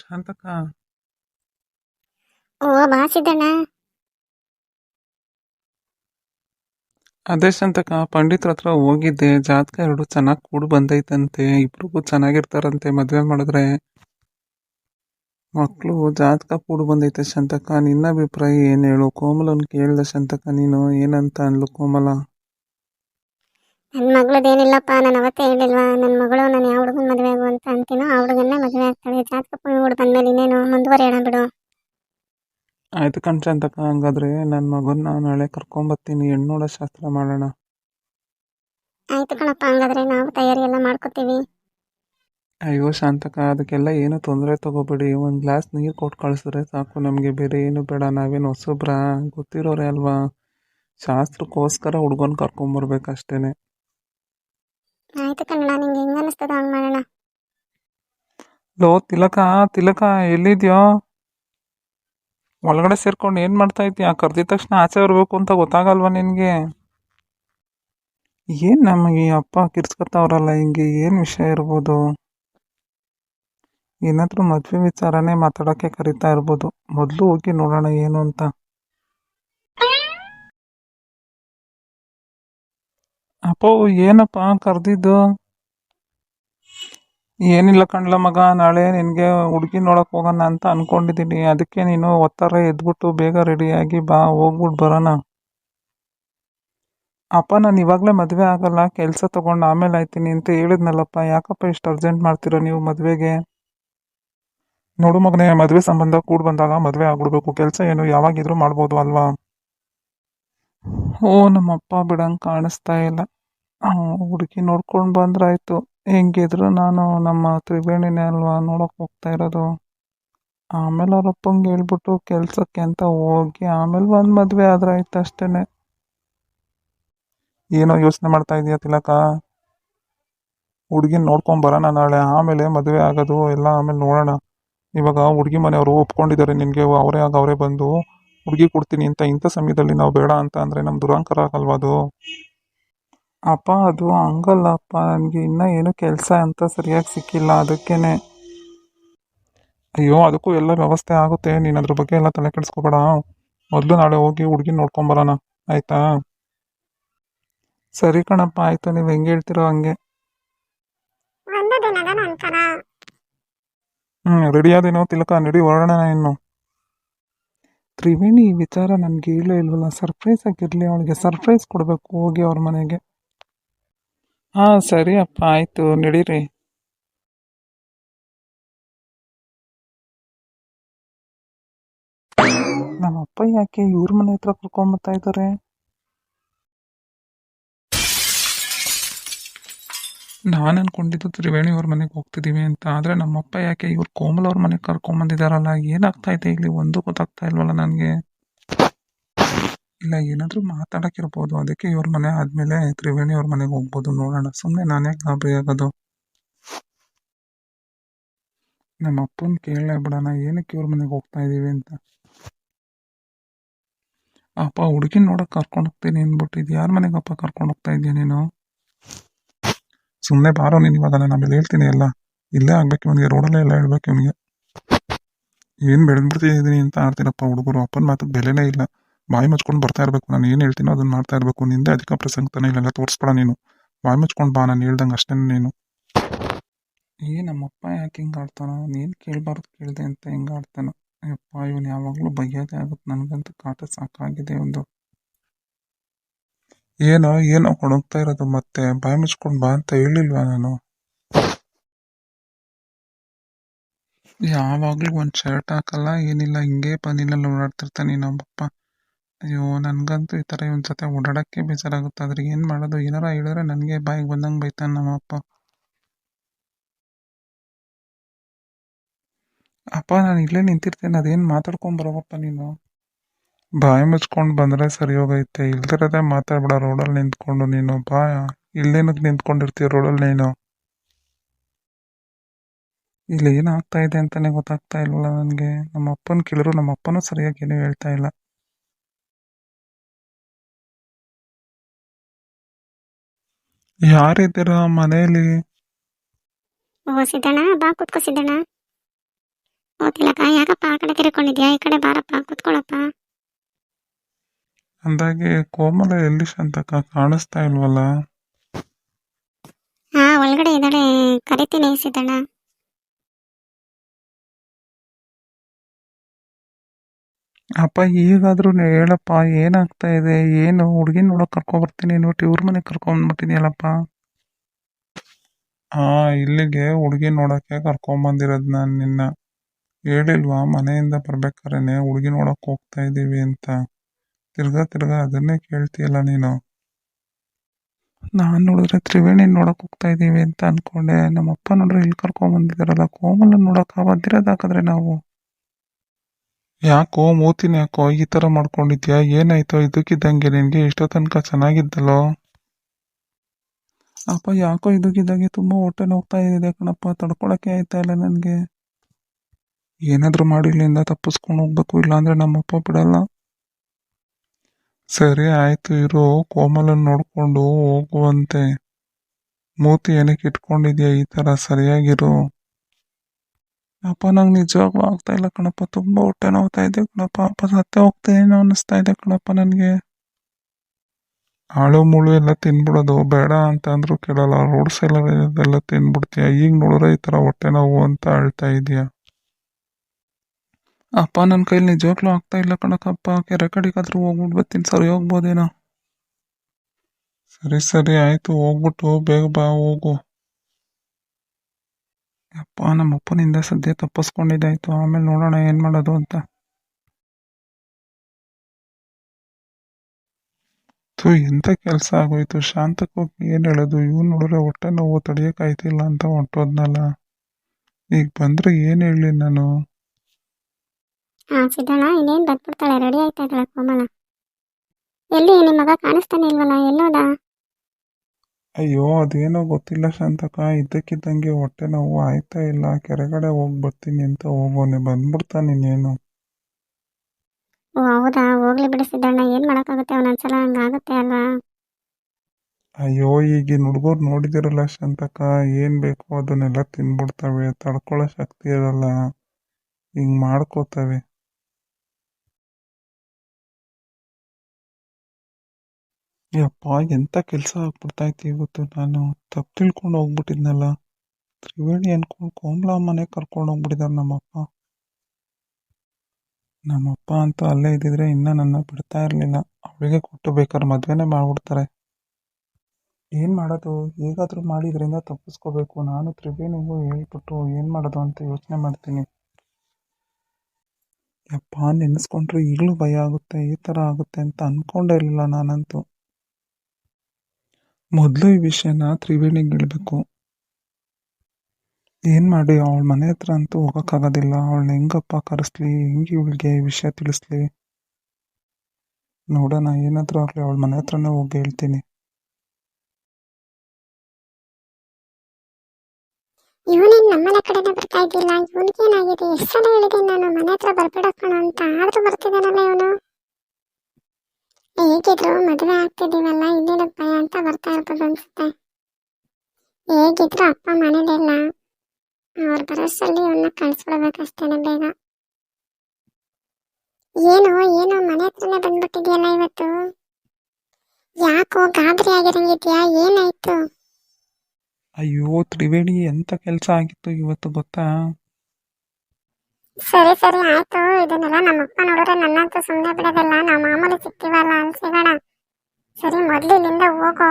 ಶಾಂತಕ್ಕ? ಓ ಬಾ ಸಿದ್ದಣ್ಣ. ಅದೇ ಶಾಂತಕ ಪಂಡಿತ್ರ ಹತ್ರ ಹೋಗಿದ್ದೆ. ಜಾತಕ ಎರಡು ಚೆನ್ನಾಗಿ ಕೂಡು ಬಂದೈತಂತೆ. ಇಬ್ರಿಗೂ ಚೆನ್ನಾಗಿರ್ತಾರಂತೆ ಮದ್ವೆ ಮಾಡಿದ್ರೆ. ಮಕ್ಕಳು ಜಾತಕ ಕೂಡ ಬಂದೈತೆ ಶಾಂತಕ ನಿನ್ನ ಅಭಿಪ್ರಾಯ ಏನ್ ಹೇಳು? ಕೋಮಲನ್ ಕೇಳ್ದೆ ಶಾಂತಕ ನೀನು. ಏನಂತ ಅನ್ಲು ಕೋಮಲ? ನನ್ನ ಮಗಳದೇನಿಲ್ಲಪ್ಪ ನಾನು ಅವತ್ತೇ ಹೇಳಿಲ್ವಾ ನನ್ನ ಮಗಳು ನಾನು ಯಾವ ಹುಡುಗನ ಮದುವೆ ಆಗು ಅಂತ ಅಂತೀನೋ ಆ ಹುಡುಗನ್ನೇ ಮದುವೆ ಆಗ್ತಾಳೆ. ಜಾತಕ ಪೂರ್ಣ ಬಂದ್ಮೇಲೆ ಇನ್ನೇನು ಮುಂದುವರಿಯೋಣ ಬಿಡು. ಆಯ್ತು ಕಣ್ ಶಾಂತಕ್ಕ ಹಂಗಾದ್ರೆ ನನ್ನ ಮಗನ್ನ ನಾಳೆ ಕರ್ಕೊಂಬರ್ತೀನಿ ಹೆಣ್ಣೋಡ ಶಾಸ್ತ್ರ ಮಾಡೋಣ. ಆಯ್ತು ಕಣಪ್ಪ ಹಂಗಾದ್ರೆ ನಾವು ತಯಾರಿ ಎಲ್ಲ ಮಾಡ್ಕೋತೀವಿ. ಅಯ್ಯೋ ಶಾಂತಕ ಅದಕ್ಕೆಲ್ಲ ಏನು ತೊಂದರೆ ತಗೋಬೇಡಿ. ಒಂದು ಗ್ಲಾಸ್ ನೀರು ಕೊಟ್ಟು ಕಳಿಸಿದ್ರೆ ಸಾಕು ನಮಗೆ ಬೇರೆ ಏನು ಬೇಡ. ನಾವೇನು ಹೊಸಬ್ರಾ? ಗೊತ್ತಿರೋರೆ ಅಲ್ವಾ? ಶಾಸ್ತ್ರಕ್ಕೋಸ್ಕರ ಹುಡ್ಗನ್ ಕರ್ಕೊಂಬರ್ಬೇಕಷ್ಟೇನೆ. ಆಯ್ತು ಕನ್ನಡ, ನಿಂಗೆ ಹೆಂಗ ಅನಿಸ್ತದ ಮಾಡೋಣ. ಲೋ, ತಿಲಕ ತಿಲಕ, ಎಲ್ಲಿದ್ಯೋ? ಒಳಗಡೆ ಸೇರ್ಕೊಂಡು ಏನು ಮಾಡ್ತಾ ಇದ್ದೀಯ ಕರ್ದಿದ ತಕ್ಷಣ ಆಚೆ ಬರಬೇಕು ಅಂತ ಗೊತ್ತಾಗಲ್ವಾ ನಿನಗೆ? ಏನು ನಮಗೆ ಅಪ್ಪ ಕಿರ್ಸ್ಕೊತಾವ್ರಲ್ಲ ಹಿಂಗೆ ಏನು ವಿಷಯ ಇರ್ಬೋದು? ಏನಾದ್ರೂ ಮದುವೆ ವಿಚಾರನೇ ಮಾತಾಡೋಕ್ಕೆ ಕರಿತಾ ಇರ್ಬೋದು. ಮೊದಲು ಹೋಗಿ ನೋಡೋಣ ಏನು ಅಂತ. ಅಪ್ಪೋ, ಏನಪ್ಪ ಕರೆದಿದ್ದು? ಏನಿಲ್ಲ ಕಣ್ಲ ಮಗ, ನಾಳೆ ನಿನಗೆ ಹುಡುಗಿ ನೋಡಕ್ ಹೋಗೋಣ ಅಂತ ಅನ್ಕೊಂಡಿದ್ದೀನಿ ಅದಕ್ಕೆ ನೀನು ಒತ್ತರ ಎದ್ಬಿಟ್ಟು ಬೇಗ ರೆಡಿಯಾಗಿ ಬಾ ಹೋಗ್ಬಿಟ್ಟು ಬರೋಣ. ಅಪ್ಪ, ನಾನು ಇವಾಗಲೇ ಮದುವೆ ಆಗಲ್ಲ, ಕೆಲಸ ತಗೊಂಡು ಆಮೇಲೆ ಆಯ್ತೀನಿ ಅಂತ ಹೇಳಿದ್ನಲ್ಲಪ್ಪ. ಯಾಕಪ್ಪ ಇಷ್ಟು ಅರ್ಜೆಂಟ್ ಮಾಡ್ತೀರಾ ನೀವು ಮದುವೆಗೆ? ನೋಡು ಮಗನೇ, ಮದುವೆ ಸಂಬಂಧ ಕೂಡ್ ಬಂದಾಗ ಮದುವೆ ಆಗ್ಬಿಡ್ಬೇಕು. ಕೆಲಸ ಏನು ಯಾವಾಗಿದ್ರೂ ಮಾಡ್ಬೋದು ಅಲ್ವಾ? ಓ, ನಮ್ಮಪ್ಪ ಬಿಡಂಗೆ ಕಾಣಿಸ್ತಾ ಇಲ್ಲ. ಹುಡುಗಿ ನೋಡ್ಕೊಂಡು ಬಂದ್ರಾಯ್ತು ಹೆಂಗಿದ್ರು ನಾನು ನಮ್ಮ ತ್ರಿವೇಣಿನೇ ಅಲ್ವಾ ನೋಡಕ್ ಹೋಗ್ತಾ ಇರೋದು. ಆಮೇಲೆ ಅವ್ರ ಅಪ್ಪಂಗೆ ಹೇಳ್ಬಿಟ್ಟು ಕೆಲಸಕ್ಕೆ ಅಂತ ಹೋಗಿ ಆಮೇಲೆ ಒಂದು ಮದುವೆ ಆದ್ರೆ ಆಯ್ತು ಅಷ್ಟೇನೆ. ಏನೋ ಯೋಚನೆ ಮಾಡ್ತಾ ಇದೀಯ ತಿಲಕ? ಹುಡುಗಿನ ನೋಡ್ಕೊಂಡು ಬರೋಣ ನಾಳೆ. ಆಮೇಲೆ ಮದುವೆ ಆಗೋದು ಎಲ್ಲ ಆಮೇಲೆ ನೋಡೋಣ. ಇವಾಗ ಹುಡುಗಿ ಮನೆಯವರು ಒಪ್ಕೊಂಡಿದ್ದಾರೆ ನಿನಗೆ. ಅವರೇ ಆಗ ಅವರೇ ಬಂದು, ಹುಡುಗಿ ಕೊಡ್ತೀನಿ ಅಂತ ಇಂಥ ಸಮಯದಲ್ಲಿ ನಾವು ಬೇಡ ಅಂತ ಅಂದರೆ ನಮ್ಮ ದುರಾಂಕಾರ ಆಗಲ್ವಾ ಅದು? ಅಪ್ಪ ಅದು ಹಂಗಲ್ಲ ಅಪ್ಪ ನನಗೆ ಇನ್ನೂ ಏನು ಕೆಲಸ ಅಂತ ಸರಿಯಾಗಿ ಸಿಕ್ಕಿಲ್ಲ ಅದಕ್ಕೇನೆ. ಅಯ್ಯೋ ಅದಕ್ಕೂ ಎಲ್ಲ ವ್ಯವಸ್ಥೆ ಆಗುತ್ತೆ ನೀನು ಅದ್ರ ಬಗ್ಗೆ ಎಲ್ಲ ತಲೆ ಕೆಡಿಸ್ಕೋಬೇಡ. ಮೊದಲು ನಾಳೆ ಹೋಗಿ ಹುಡುಗಿ ನೋಡ್ಕೊಂಬರೋಣ ಆಯ್ತಾ? ಸರಿ ಕಣಪ್ಪ ಆಯಿತು ನೀವು ಹೆಂಗೆ ಹೇಳ್ತಿರೋ ಹಂಗೆ. ಹ್ಮ್ ಹ್ಞೂ ರೆಡಿ ಆದೇನೋ ತಿಲಕ ನಡಿ ಹೊರಡೋಣ ಇನ್ನು. ತ್ರಿವೇಣಿ ಈ ವಿಚಾರ ನನಗೆ ಹೇಳೇ ಇಲ್ವಲ್ಲ ಸರ್ಪ್ರೈಸ್ ಆಗಿರಲಿ ಅವಳಿಗೆ ಸರ್ಪ್ರೈಸ್ ಕೊಡಬೇಕು ಹೋಗಿ ಅವ್ರ ಮನೆಗೆ. ಹಾಂ, ಸರಿ ಅಪ್ಪ, ಆಯಿತು, ನಡೀರಿ. ನಮ್ಮ ಅಪ್ಪ ಯಾಕೆ ಇವ್ರ ಮನೆ ಹತ್ರ ಕರ್ಕೊಂಡ್ಬರ್ತಾ ಇದ್ದಾರೆ ನಾನು ಅನ್ಕೊಂಡಿದ್ದು ತ್ರಿವೇಣಿ ಅವ್ರ ಮನೆಗೆ ಹೋಗ್ತಿದ್ದೀವಿ ಅಂತ. ಆದರೆ ನಮ್ಮಪ್ಪ ಯಾಕೆ ಇವ್ರು ಕೋಮಲ್ ಅವ್ರ ಮನೆಗೆ ಕರ್ಕೊಂಬಂದಿದ್ದಾರಲ್ಲ ಏನಾಗ್ತಾ ಇದೆ ಇಲ್ಲಿ? ಒಂದು ಗೊತ್ತಾಗ್ತಾ ಇಲ್ವಲ್ಲ ನನಗೆ. ಇಲ್ಲ, ಏನಾದರೂ ಮಾತಾಡೋಕ್ಕಿರ್ಬೋದು. ಅದಕ್ಕೆ ಇವ್ರ ಮನೆ ಆದಮೇಲೆ ತ್ರಿವೇಣಿ ಅವ್ರ ಮನೆಗೆ ಹೋಗ್ಬೋದು ನೋಡೋಣ. ಸುಮ್ಮನೆ ನಾನೇ ಗಾಬರಿ ಆಗೋದು? ನಮ್ಮ ಅಪ್ಪನ ಕೇಳಲೇ ಬಿಡೋಣ. ಏನಕ್ಕೆ ಇವ್ರ ಮನೆಗೆ ಹೋಗ್ತಾ ಇದ್ದೀವಿ ಅಂತ? ಅಪ್ಪ, ಹುಡುಗಿನ ನೋಡಕ್ಕೆ ಕರ್ಕೊಂಡು ಹೋಗ್ತೀನಿ ಅಂದ್ಬಿಟ್ಟು ಇದು ಯಾರ ಅಪ್ಪ ಕರ್ಕೊಂಡು ಹೋಗ್ತಾ ಇದೀಯ ನೀನು? ಸುಮ್ಮನೆ ಬಾರೋ ನೀನು ಇವಾಗ. ನಾನು ಹೇಳ್ತೀನಿ ಎಲ್ಲ. ಇಲ್ಲೇ ಆಗ್ಬೇಕು ಇವನಿಗೆ. ರೋಡಲ್ಲೇ ಎಲ್ಲ ಹೇಳ್ಬೇಕು ಇವನಿಗೆ. ಏನು ಬೆಳೆದ್ಬಿಡ್ತಿದ್ದೀನಿ ಅಂತ ಆಡ್ತೀನಪ್ಪ ಹುಡುಗರು. ಅಪ್ಪನ ಮಾತಿಗೆ ಬೆಲೆನೇ ಇಲ್ಲ. ಬಾಯಿ ಮಚ್ಕೊಂಡು ಬರ್ತಾ ಇರಬೇಕು. ನಾನು ಏನು ಹೇಳ್ತೀನೋ ಅದನ್ನ ಮಾಡ್ತಾ ಇರಬೇಕು. ನಿಂದೆ ಅಧಿಕ ಪ್ರಸಂಗ ತಾನೇ ಇಲ್ಲೆಲ್ಲ ತೋರಿಸ್ಬೇಡ ನೀನು. ಬಾಯಿ ಮಚ್ಕೊಂಡು ಬಾ, ನಾನು ಹೇಳ್ದಂಗೆ ಅಷ್ಟೇ ನೀನು. ಏ, ನಮ್ಮಪ್ಪ ಯಾಕೆ ಹಿಂಗೆ ಆಡ್ತಾನ? ನೀನು ಕೇಳಬಾರ್ದು ಕೇಳಿದೆ ಅಂತ ಹಿಂಗೆ ಆಡ್ತಾನ? ಅಪ್ಪ ಇವನು ಯಾವಾಗಲೂ ಬೈಯೋದೇ ಆಗುತ್ತೆ. ನನಗಂತೂ ಕಾಟ ಸಾಕಾಗಿದೆ ಒಂದು ಏನೋ ಏನೋ ಹೊಣಗ್ತಾ ಇರೋದು ಮತ್ತೆ. ಬಾಯಿ ಮುಚ್ಕೊಂಡು ಬಾ ಅಂತ ಹೇಳಿಲ್ವಾ ನಾನು? ಯಾವಾಗಲೂ ಒಂದು ಶರ್ಟ್ ಹಾಕಲ್ಲ, ಏನಿಲ್ಲ, ಹಿಂಗೆ ಪನಿಲೆಲ್ಲ ಓಡಾಡ್ತಿರ್ತಾನೆ ನಮ್ಮಪ್ಪ. ಅಯ್ಯೋ, ನನಗಂತೂ ಈ ಥರ ಇವನ ಜೊತೆ ಓಡಾಡೋಕ್ಕೆ ಬೇಜಾರಾಗುತ್ತೆ. ಆದ್ರೆ ಏನು ಮಾಡೋದು? ಏನಾರ ಹೇಳಿದ್ರೆ ನನಗೆ ಬಾಯಿಗೆ ಬಂದಂಗೆ ಬೈತಾನೆ ನಮ್ಮ ಅಪ್ಪ ಅಪ್ಪ ನಾನು ಇಲ್ಲೇ ನಿಂತಿರ್ತೇನೆ. ಅದೇನು ಮಾತಾಡ್ಕೊಂಡು ಬರೋವಪ್ಪ ನೀನು? ಬಾಯಿ ಮುಚ್ಕೊಂಡು ಬಂದರೆ ಸರಿ ಹೋಗೈತೆ ಇಲ್ದಿರದೆ ಮಾತಾಡ್ಬೇಡ. ರೋಡಲ್ಲಿ ನಿಂತ್ಕೊಂಡು ನೀನು. ಬಾ ಇಲ್ಲೇನಕ್ಕೆ ನಿಂತ್ಕೊಂಡಿರ್ತೀಯ ರೋಡಲ್ಲಿ ನೀನು? ಇಲ್ಲಿ ಏನಾಗ್ತಾ ಇದೆ ಅಂತಾನೆ ಗೊತ್ತಾಗ್ತಾ ಇಲ್ವಲ್ಲ ನನಗೆ? ನಮ್ಮ ಅಪ್ಪನ ಕೇಳಿದ್ರು. ನಮ್ಮ ಅಪ್ಪನೂ ಸರಿಯಾಗಿ ಏನೂ ಹೇಳ್ತಾ ಇಲ್ಲ. ಯಾರಿದ್ದೀರಾ ಮನೆಯಲ್ಲಿ ಓ ಸಿದ್ದಣ್ಣ ಬಾ ಕೂತ್ಕೋ ಸಿದ್ದಣ್ಣ. ಓದಿಲ್ಲಕ್ಕ ಯಾಕಪ್ಪ ಆ ಕಡೆ ತಿರ್ಕೊಂಡಿದ್ಯಾ? ಈ ಕಡೆ ಬಾರಪ್ಪ ಕೂತ್ಕೊಳಪ್ಪ ಅಂದಾಗೆ ಕೋಮಲ ಎಲ್ಲಿ ಶಾಂತಕ್ಕ? ಕಾಣಿಸ್ತಾ ಇಲ್ವಲ್ಲ? ಹಾ ಒಳಗಡೆ ಇದ್ದಾಳೆ. ಕರಿತೀನಿ ಸಿದ್ದಣ್ಣ. ಅಪ್ಪ, ಈಗಾದರೂ ಹೇಳಪ್ಪ, ಏನಾಗ್ತಾ ಇದೆ? ಏನು, ಹುಡುಗಿನ ನೋಡಕ್ ಕರ್ಕೊಂಡ್ ಬರ್ತೀನಿ ನೋಟಿ ಇವ್ರ ಮನೆಗೆ ಕರ್ಕೊಂಡ್ಬಿಟ್ಟಿದ್ಯಲ್ಲಪ್ಪ ಆ, ಇಲ್ಲಿಗೆ ಹುಡುಗಿ ನೋಡಕ್ಕೆ ಕರ್ಕೊಂಬಂದಿರೋದು ನಾನು ನಿನ್ನ. ಹೇಳಿಲ್ವಾ, ಮನೆಯಿಂದ ಬರ್ಬೇಕಾರೇನೆ ಹುಡುಗಿ ನೋಡಕ್ ಹೋಗ್ತಾ ಇದ್ದೀವಿ ಅಂತ. ತಿರ್ಗಾ ತಿರ್ಗಾ ಅದನ್ನೇ ಕೇಳ್ತೀಯಲ್ಲ ನೀನು. ನಾನು ನೋಡಿದ್ರೆ ತ್ರಿವೇಣಿ ನೋಡಕ್ ಹೋಗ್ತಾ ಇದ್ದೀವಿ ಅಂತ ಅನ್ಕೊಂಡೆ. ನಮ್ಮಪ್ಪ ನೋಡ್ರೆ ಇಲ್ಲಿ ಕರ್ಕೊಂಡ್ ಬಂದಿದಾರಲ್ಲ ಕೋಮಲ ನೋಡಕ್ ಬಂದಿರೋದಾಕಂದ್ರೆ ನಾವು? ಯಾಕೋ ಮೂತಿನ ಯಾಕೋ ಈ ತರ ಮಾಡ್ಕೊಂಡಿದ್ಯಾ? ಏನಾಯ್ತೋ? ಇದಕ್ಕಿದ್ದಂಗೆ ನಿನ್ಗೆ ಇಷ್ಟೋ ತನಕ ಚೆನ್ನಾಗಿದ್ದಲ್ಲೋ? ಅಪ್ಪ, ಯಾಕೋ ಇದಕ್ಕಿದ್ದಂಗೆ ತುಂಬಾ ಹೊಟ್ಟೆ ನೋಗ್ತಾ ಇದೆ ಕಣಪ್ಪ. ತಡ್ಕೊಳಕ್ಕೆ ಆಯ್ತಾ ಇಲ್ಲ ನನಗೆ? ಏನಾದ್ರೂ ಮಾಡಿ ಇಲ್ಲಿಂದ ತಪ್ಪಿಸ್ಕೊಂಡು ಹೋಗ್ಬೇಕು, ಇಲ್ಲಾಂದ್ರೆ ನಮ್ಮಪ್ಪ ಬಿಡಲ್ಲ. ಸರಿ, ಆಯ್ತು, ಇರೋ. ಕೋಮಲನ್ನು ನೋಡ್ಕೊಂಡು ಹೋಗುವಂತೆ. ಮೂತಿ ಏನಕ್ಕೆ ಇಟ್ಕೊಂಡಿದ್ಯಾ ಈ ತರ? ಸರಿಯಾಗಿರು. ಅಪ್ಪ ನಂಗೆ ನಿಜವಾಗ್ಲೂ ಆಗ್ತಾ ಇಲ್ಲ ಕಣಪ್ಪ. ತುಂಬಾ ಹೊಟ್ಟೆ ನೋವ್ತಾ ಇದೆ ಕಣಪ್ಪ. ಅಪ್ಪ ಸತ್ತೆ ಹೋಗ್ತೇನೋ ಅನ್ನಿಸ್ತಾ ಇದೆ ಕಣಪ್ಪ ನನಗೆ. ಹಾಳು ಮುಳು ಎಲ್ಲ ತಿನ್ಬಿಡೋದು ಬೇಡ ಅಂತ ಅಂದ್ರು ಕೇಳಲ್ಲ. ರೋಡ್ ಸೈಡ್ ಎಲ್ಲ ತಿನ್ಬಿಡ್ತೀಯ? ಈಗ ನೋಡಿದ್ರೆ ಈ ತರ ಹೊಟ್ಟೆ ನೋವು ಅಂತ ಅಳ್ತಾ ಇದೆಯಾ. ಅಪ್ಪ ನನ್ನ ಕೈಲಿ ನಿಜವಾಗ್ಲೂ ಆಗ್ತಾ ಇಲ್ಲ ಕಣಕ್ಕಪ್ಪ ಕೆರೆ ಕಡೆಗಾದ್ರೂ ಹೋಗ್ಬಿಟ್ಟು ಬರ್ತೀನಿ ಸರಿ ಹೋಗ್ಬೋದೇನೋ. ಸರಿ ಸರಿ, ಆಯ್ತು. ಹೋಗ್ಬಿಟ್ಟು ಬೇಗ ಬಾ, ಹೋಗು. ಅಪ್ಪ, ನಮ್ಮ ಅಪ್ಪನಿಂದ ಸದ್ಯ ತಪ್ಪಿಸ್ಕೊಂಡಿದ್ದಾಯ್ತು. ಆಮೇಲೆ ನೋಡೋಣ ಏನ್ ಮಾಡೋದು ಅಂತ. ಎಂತ ಕೆಲಸ ಆಗೋಯ್ತು? ಶಾಂತಕ್ಕೆ ಹೋಗಿ ಏನ್ ಹೇಳೋದು? ಇವ್ನು ನೋಡಿದ್ರೆ ಹೊಟ್ಟೆ ನೋವು ತಡಿಯಕ್ಕಾಯ್ತಿಲ್ಲ ಅಂತ ಹೊಂಟೋದ್ನಲ್ಲ. ಈಗ ಬಂದ್ರೆ ಏನ್ ಹೇಳಿ ನಾನು? ಹಾ ಬಂದ್ಬಿಡ್ತಾಳೆ ರೆಡಿ ಆಯ್ತಾ ಕೋಮಲ? ಎಲ್ಲಿ? ನಿಮ್ಮ ಮಗ ಕಾಣಿಸ್ತಾನೆ ಇಲ್ವಲ್ಲ? ಎಲ್ಲೋದ? ಅಯ್ಯೋ ಅದೇನೋ ಗೊತ್ತಿಲ್ಲ ಶಾಂತಕ. ಇದ್ದಕ್ಕಿದ್ದಂಗೆ ಹೊಟ್ಟೆ ನೋವು ಆಯ್ತಾ ಇಲ್ಲ? ಕೆರೆಗಡೆ ಹೋಗಿ ಬರ್ತೀನಿ ಅಂತ ಹೋಗೋನೆ. ಬಂದ್ಬಿಡ್ತಾನೆ ನೀನೇನು? ಓ ಹೌದಾ? ಹೋಗ್ಲಿ ಬಿಡಿ ಸಿದ್ದಣ್ಣ. ಏನು ಮಾಡೋಕ್ಕಾಗುತ್ತೆ? ಒಂದೊಂದ್ಸಲ ಹಂಗಾಗುತ್ತೆ ಅಲ್ವಾ? ಅಯ್ಯೋ ಈಗಿನ ಹುಡುಗರು ನೋಡಿದಿರಲ್ಲ ಶಾಂತಕ. ಏನ್ ಬೇಕೋ ಅದನ್ನೆಲ್ಲ ತಿನ್ಬಿಡ್ತವೆ. ತಡ್ಕೊಳ್ಳೋ ಶಕ್ತಿ ಇರಲ್ಲ. ಹಿಂಗ್ ಮಾಡ್ಕೋತವೆ. ಯಪ್ಪ, ಎಂತ ಕೆಲಸ ಆಗ್ಬಿಡ್ತೈತಿ ಇವತ್ತು? ನಾನು ತಪ್ಪು ತಿಳ್ಕೊಂಡು ಹೋಗ್ಬಿಟ್ಟಿದ್ನಲ್ಲ. ತ್ರಿವೇಣಿ ಅನ್ಕೊಂಡು ಕೋಮಲ ಮನೆಗೆ ಕರ್ಕೊಂಡು ಹೋಗ್ಬಿಟ್ಟಿದ್ದಾರೆ ನಮ್ಮಪ್ಪ. ನಮ್ಮಪ್ಪ ಅಂತ ಅಲ್ಲೇ ಇದ್ದಿದ್ರೆ ಇನ್ನೂ ನನ್ನ ಬಿಡ್ತಾ ಇರಲಿಲ್ಲ. ಅವಳಿಗೆ ಕೊಟ್ಟು ಬೇಕಾದ್ರೆ ಮದುವೆನೇ ಮಾಡ್ಬಿಡ್ತಾರೆ. ಏನ್ ಮಾಡೋದು? ಹೇಗಾದರೂ ಮಾಡಿ ಇದರಿಂದ ತಪ್ಪಿಸ್ಕೋಬೇಕು. ನಾನು ತ್ರಿವೇಣಿಗೂ ಹೇಳ್ಬಿಟ್ಟು ಏನ್ ಮಾಡೋದು ಅಂತ ಯೋಚನೆ ಮಾಡ್ತೀನಿ. ಯಪ್ಪ, ನೆನೆಸ್ಕೊಂಡ್ರೆ ಈಗಲೂ ಭಯ ಆಗುತ್ತೆ. ಈ ಥರ ಆಗುತ್ತೆ ಅಂತ ಅಂದ್ಕೊಂಡೇ ಇರಲಿಲ್ಲ ನಾನಂತೂ. ಮೊದಲು ಈ ವಿಷಯನ ತ್ರಿವೇಣಿಗೆ ಹೇಳ್ಬೇಕು. ಏನ್ ಮಾಡಿ ಅವಳ ಮನೆ ಹತ್ರ ಅಂತೂ ಹೋಗೋಕ್ಕಾಗೋದಿಲ್ಲ. ಅವಳನ್ನ ಹೆಂಗಪ್ಪ ಕರೆಸ್ಲಿ? ಹೆಂಗೆ ಇವಳಿಗೆ ಈ ವಿಷಯ ತಿಳಿಸ್ಲಿ? ನೋಡೋಣ, ಏನಾದರೂ ಆಗಲಿ ಅವಳ ಮನೆ ಹತ್ರನೇ ಹೋಗಿ ಹೇಳ್ತೀನಿ. ನಮ್ಮನೆ ಕಡೆನೇ ಬರ್ತಾ ಇದ್ದಿಲ್ಲ? ಇವನಿಗೇನಾಗಿದೆ? ಎಷ್ಟು ಹೇಳಿದೆ ನಾನು, ಮನೆ ಹತ್ರ ಬರ್ಬೇಡ ಅಂತ. ಆದ್ರೂ ಬರ್ತಿದ್ದಾನಲ್ಲ ಇವನು. ಹೇಗಿದ್ರು ಮದುವೆ ಆಗ್ತಿದ್ದೀವಲ್ಲ ಇನ್ನೇನಕ್ಕೆ ಭಯ ಅಂತ ಬರ್ತಾ ಇರ್ಬೋದು ಅನ್ಸುತ್ತೆ. ಹೇಗಿದ್ರು ಅಪ್ಪ ಮನೇಲಿಲ್ಲ ಅವ್ರ ಬರೋಷ್ಟರಲ್ಲಿ ಇವನ್ನ ಕಳ್ಸ್ಬಿಡ್ಬೇಕಷ್ಟೇನೆ ಬೇಗ. ಏನು ಏನು ಮನೆ ಹತ್ರನೇ ಬಂದ್ಬಿಟ್ಟಿದ್ಯಲ್ಲ ಇವತ್ತು. ಯಾಕೋ ಗಾಬರಿ ಆಗಿರಂಗಿದ್ಯಾ, ಏನಾಯ್ತು? ಅಯ್ಯೋ, ತ್ರಿವೇಣಿ, ಎಂತ ಕೆಲಸ ಆಗಿತ್ತು ಇವತ್ತು ಗೊತ್ತಾ? ಸರಿ ಸರಿ, ಆಯ್ತು. ಇದನ್ನೆಲ್ಲ ನಮ್ಮಪ್ಪ ನೋಡಿದ್ರೆ ನನ್ನಂತೂ ಸುಮ್ಮನೆ ಬಿಡೋದಿಲ್ಲ. ನಾವು ಮಾಮೂಲಿ ಸಿಕ್ತೀವಲ್ಲ ಅಲ್ಲಿ ಸರಿ ಮೊದ್ಲು ಇಲ್ಲಿಂದ ಹೋಗೋ.